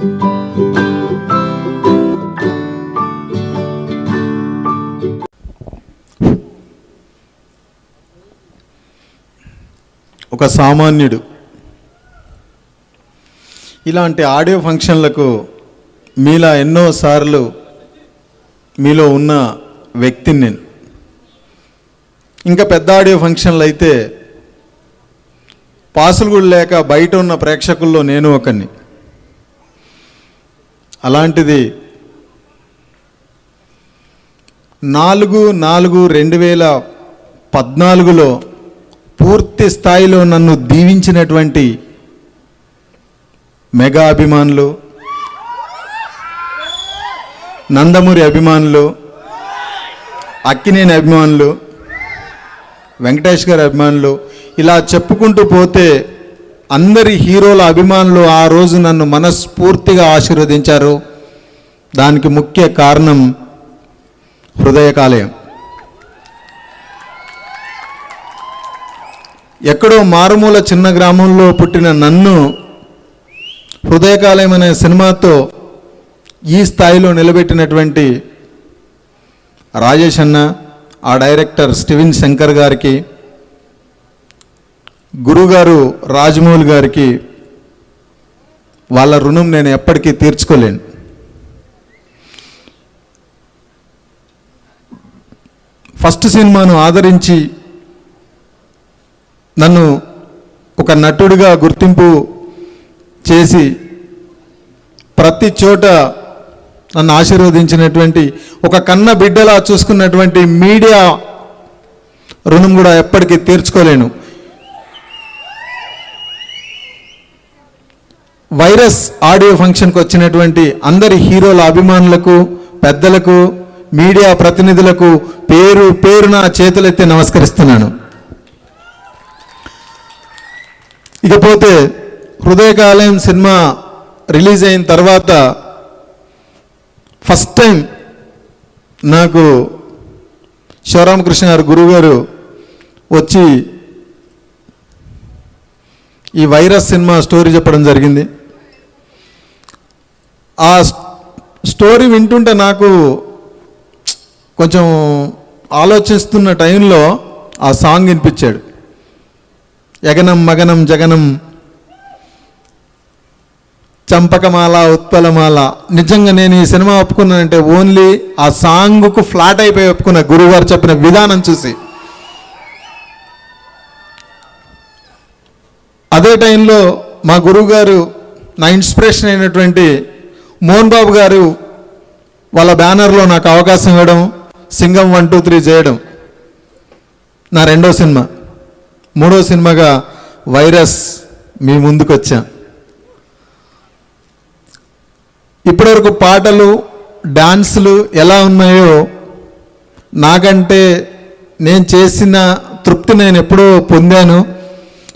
ఒక సామాన్యుడు. ఇలాంటి ఆడియో ఫంక్షన్లకు మీలా ఎన్నోసార్లు మీలో ఉన్న వ్యక్తిని నేను. ఇంకా పెద్ద ఆడియో ఫంక్షన్లు అయితే పాసులు కూడా లేక బయట ఉన్న ప్రేక్షకుల్లో నేను ఒకరిని అలాంటిది నాలుగు నాలుగు రెండు వేల పద్నాలుగులో పూర్తి స్థాయిలో నన్ను దీవించినటువంటి మెగా అభిమానులు నందమూరి అభిమానులు అక్కినేని అభిమానులు వెంకటేష్ గారి అభిమానులు ఇలా చెప్పుకుంటూ పోతే అందరి హీరోల అభిమానులు ఆ రోజు నన్ను మనస్ఫూర్తిగా ఆశీర్వదించారు. దానికి ముఖ్య కారణం హృదయకాలయం. ఎక్కడో మారుమూల చిన్న గ్రామంలో పుట్టిన నన్ను హృదయకాలయం అనే సినిమాతో ఈ స్థాయిలో నిలబెట్టినటువంటి రాజేష్ అన్న ఆ డైరెక్టర్ స్టివిన్ శంకర్ గారికి గురువుగారు రాజమౌళి గారికి వాళ్ళ రుణం నేను ఎప్పటికీ తీర్చుకోలేను. ఫస్ట్ సినిమాను ఆదరించి నన్ను ఒక నటుడిగా గుర్తింపు చేసి ప్రతి చోట నన్ను ఆశీర్వదించినటువంటి ఒక కన్న బిడ్డలా చూసుకున్నటువంటి మీడియా రుణం కూడా ఎప్పటికీ తీర్చుకోలేను. వైరస్ ఆడియో ఫంక్షన్కి వచ్చినటువంటి అందరి హీరోల అభిమానులకు పెద్దలకు మీడియా ప్రతినిధులకు పేరు పేరున చేతులెత్తి నమస్కరిస్తున్నాను. ఇకపోతే హృదయకాలయం సినిమా రిలీజ్ అయిన తర్వాత ఫస్ట్ టైం నాకు శివరామకృష్ణ గారు గురువుగారు వచ్చి ఈ వైరస్ సినిమా స్టోరీ చెప్పడం జరిగింది. ఆ స్టోరీ వింటుంటే నాకు కొంచెం ఆలోచిస్తున్న టైంలో ఆ సాంగ్ వినిపించాడు. యగనం మగనం జగనం చంపకమాల ఉత్పలమాల. నిజంగా నేను ఈ సినిమా ఒప్పుకున్నానంటే ఓన్లీ ఆ సాంగ్కు ఫ్లాట్ అయిపోయి ఒప్పుకున్న గురువుగారు చెప్పిన విధానం చూసి. అదే టైంలో మా గురువుగారు నా ఇన్స్పిరేషన్ అయినటువంటి మోహన్ బాబు గారు వాళ్ళ బ్యానర్లో నాకు అవకాశం ఇవ్వడం సింగం వన్ టూ త్రీ చేయడం నా రెండో సినిమా. మూడో సినిమాగా వైరస్ మీ ముందుకు వచ్చా ఇప్పటివరకు పాటలు డాన్సులు ఎలా ఉన్నాయో నాకంటే నేను చేసిన తృప్తి నేను ఎప్పుడో పొందాను.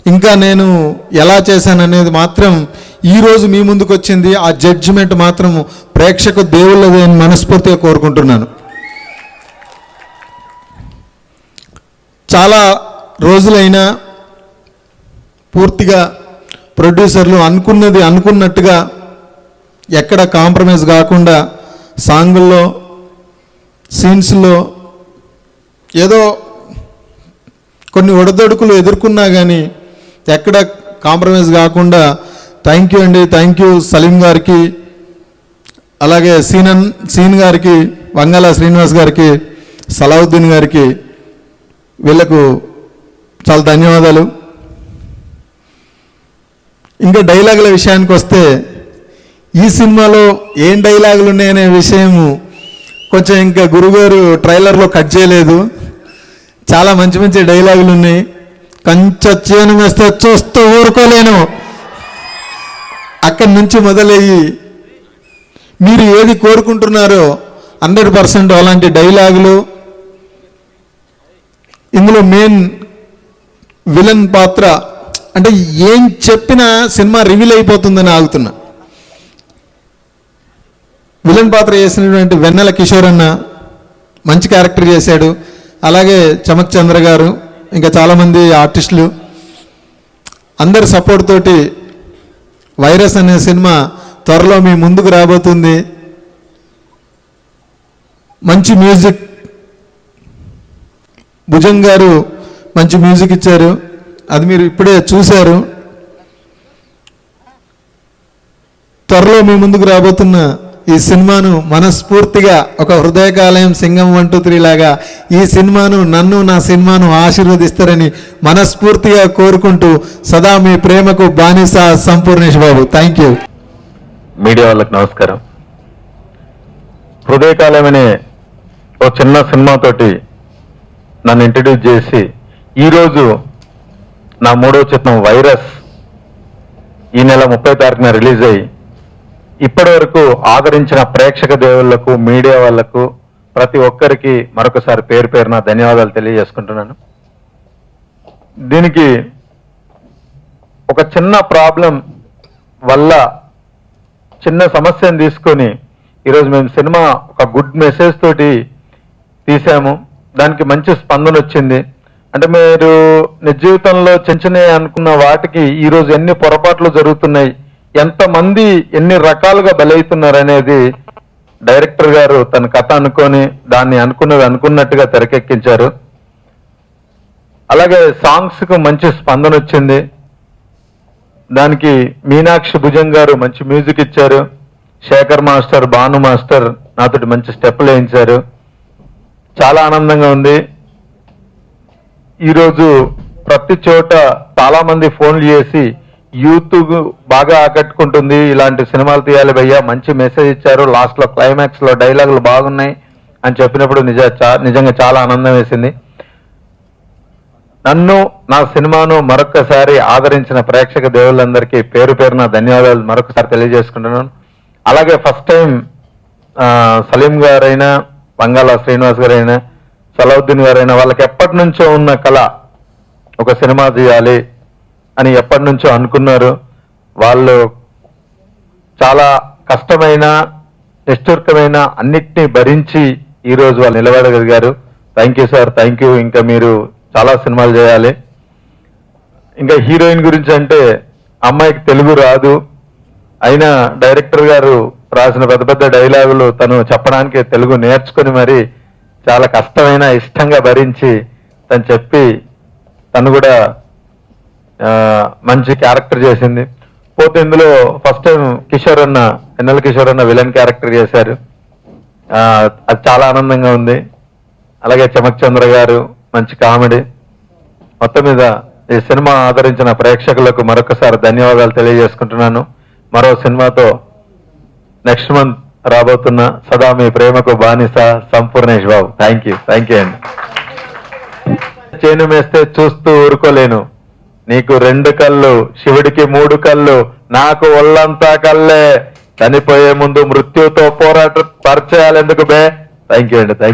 ఇంకా నేను ఎలా చేశాను అనేది మాత్రం ఈరోజు మీ ముందుకు వచ్చింది. ఆ జడ్జిమెంట్ మాత్రం ప్రేక్షకు దేవుళ్ళది అని మనస్ఫూర్తిగా కోరుకుంటున్నాను. చాలా రోజులైనా పూర్తిగా ప్రొడ్యూసర్లు అనుకున్నది అనుకున్నట్టుగా ఎక్కడ కాంప్రమైజ్ కాకుండా సాంగుల్లో సీన్స్లో ఏదో కొన్ని ఒడదొడుకులు ఎదుర్కొన్నా కానీ ఎక్కడ కాంప్రమైజ్ కాకుండా థ్యాంక్ యూ అండి. థ్యాంక్ యూ సలీం గారికి అలాగే సీనన్ సీన్ గారికి వంగల శ్రీనివాస్ గారికి సలావుద్దీన్ గారికి వీళ్ళకు చాలా ధన్యవాదాలు. ఇంకా డైలాగుల విషయానికి వస్తే ఈ సినిమాలో ఏం డైలాగులు ఉన్నాయనే విషయము కొంచెం ఇంకా గురుగారు ట్రైలర్లో కట్ చేయలేదు. చాలా మంచి మంచి డైలాగులు ఉన్నాయి. కంచొచ్చేను వేస్తే చూస్తూ ఊరుకోలేను. అక్కడి నుంచి మొదలయ్యి మీరు ఏది కోరుకుంటున్నారో హండ్రెడ్ పర్సెంట్ అలాంటి డైలాగులు. ఇందులో మెయిన్ విలన్ పాత్ర అంటే ఏం చెప్పినా సినిమా రివీల్ అయిపోతుందని ఆగుతున్నా. విలన్ పాత్ర చేసినటువంటి వెన్నెల కిషోర్ అన్న మంచి క్యారెక్టర్ చేశాడు. అలాగే చమక్ చంద్ర గారు ఇంకా చాలామంది ఆర్టిస్టులు అందరి సపోర్ట్ తోటి వైరస్ అనే సినిమా త్వరలో మీ ముందుకు రాబోతుంది. మంచి మ్యూజిక్. భుజం గారు మంచి మ్యూజిక్ ఇచ్చారు. అది మీరు ఇప్పుడే చూశారు. త్వరలో మీ ముందుకు రాబోతున్న ఈ సినిమాను మనస్ఫూర్తిగా ఒక Hrudayakaleyam Singam one two three లాగా ఈ సినిమాను నన్ను నా సినిమాను ఆశీర్వదిస్తారని మనస్ఫూర్తిగా కోరుకుంటూ సదా మీ ప్రేమకు బానిస Sampoornesh Babu. Thank you media వాళ్ళకి నమస్కారం. హృదయకాలయం అనే ఒక చిన్న సినిమాతోటి నన్ను ఇంట్రడ్యూస్ చేసి ఈరోజు నా మూడో చిత్రం వైరస్ ఈ నెల ముప్పై తారీఖున రిలీజ్ అయ్యి ఇప్పటి వరకు ఆదరించిన ప్రేక్షక దేవుళ్ళకు మీడియా వాళ్ళకు ప్రతి ఒక్కరికి మరొకసారి పేరు పేరున ధన్యవాదాలు తెలియజేసుకుంటున్నాను. దీనికి ఒక చిన్న ప్రాబ్లం వల్ల చిన్న సమస్యను తీసుకొని ఈరోజు మేము సినిమా ఒక గుడ్ మెసేజ్ తోటి తీసాము. దానికి మంచి స్పందన వచ్చింది. అంటే మీరు నిజ జీవితంలో చిన్న అనుకున్న వాటికి ఈరోజు ఎన్ని పొరపాట్లు జరుగుతున్నాయి? ఎంతమంది ఎన్ని రకాలుగా బలవుతున్నారనేది డైరెక్టర్ గారు తన కథ అనుకొని దాన్ని అనుకున్నది అనుకున్నట్టుగా తెరకెక్కించారు. అలాగే సాంగ్స్కు మంచి స్పందన వచ్చింది. దానికి మీనాక్షి భుజం గారు మంచి మ్యూజిక్ ఇచ్చారు. శేఖర్ మాస్టర్ భాను మాస్టర్ నాతోటి మంచి స్టెప్పులు వేయించారు. చాలా ఆనందంగా ఉంది. ఈరోజు ప్రతి చోట చాలామంది ఫోన్లు చేసి యూత్ బాగా ఆకట్టుకుంటుంది. ఇలాంటి సినిమాలు తీయాలి భయ్యా. మంచి మెసేజ్ ఇచ్చారు. లాస్ట్లో క్లైమాక్స్లో డైలాగులు బాగున్నాయి అని చెప్పినప్పుడు నిజ చా- నిజంగా చాలా ఆనందం వేసింది. నన్ను నా సినిమాను మరొకసారి ఆదరించిన ప్రేక్షక దేవుళ్ళందరికీ పేరు పేరున ధన్యవాదాలు మరొకసారి తెలియజేసుకుంటున్నాను. అలాగే ఫస్ట్ టైం సలీం గారైనా బంగాళ శ్రీనివాస్ గారైనా సలావుద్దీన్ గారైనా వాళ్ళకి ఎప్పటి నుంచో ఉన్న కళ ఒక సినిమా తీయాలి. అని ఎప్పటి నుంచో అనుకున్నారు. వాళ్ళు చాలా కష్టమైన నిష్ఠుర్కమైన అన్నిటినీ భరించి ఈరోజు వాళ్ళు నిలబడగలిగారు. Thank you sir thank you ఇంకా మీరు చాలా సినిమాలు చేయాలి. ఇంకా హీరోయిన్ గురించి అంటే అమ్మాయికి తెలుగు రాదు. అయినా డైరెక్టర్ గారు రాసిన పెద్ద పెద్ద డైలాగులు తను చెప్పడానికి తెలుగు నేర్చుకుని మరి చాలా కష్టమైన ఇష్టంగా భరించి తను చెప్పి తను కూడా మంచి క్యారెక్టర్ చేసింది. పోతే ఇందులో ఫస్ట్ టైం కిషోర్ అన్న ఎన్నెల కిషోర్ అన్న విలన్ క్యారెక్టర్ చేశారు. అది చాలా ఆనందంగా ఉంది. అలాగే చమక్ చంద్ర గారు మంచి కామెడీ. మొత్తం మీద ఈ సినిమా ఆదరించిన ప్రేక్షకులకు మరొకసారి ధన్యవాదాలు తెలియజేసుకుంటున్నాను. మరో సినిమాతో నెక్స్ట్ మంత్ రాబోతున్న సదా మీ ప్రేమకు బానిస Sampoornesh Babu. Thank you thank you అండి. చేను మేస్తే చూస్తూ ఊరుకోలేను. నీకు రెండు కళ్ళు శివుడికి మూడు కళ్ళు నాకు ఒళ్ళంతా కళ్ళే. చనిపోయే ముందు మృత్యుతో పోరాట పరిచయాలు ఎందుకు బే? థ్యాంక్ యూ అండి థ్యాంక్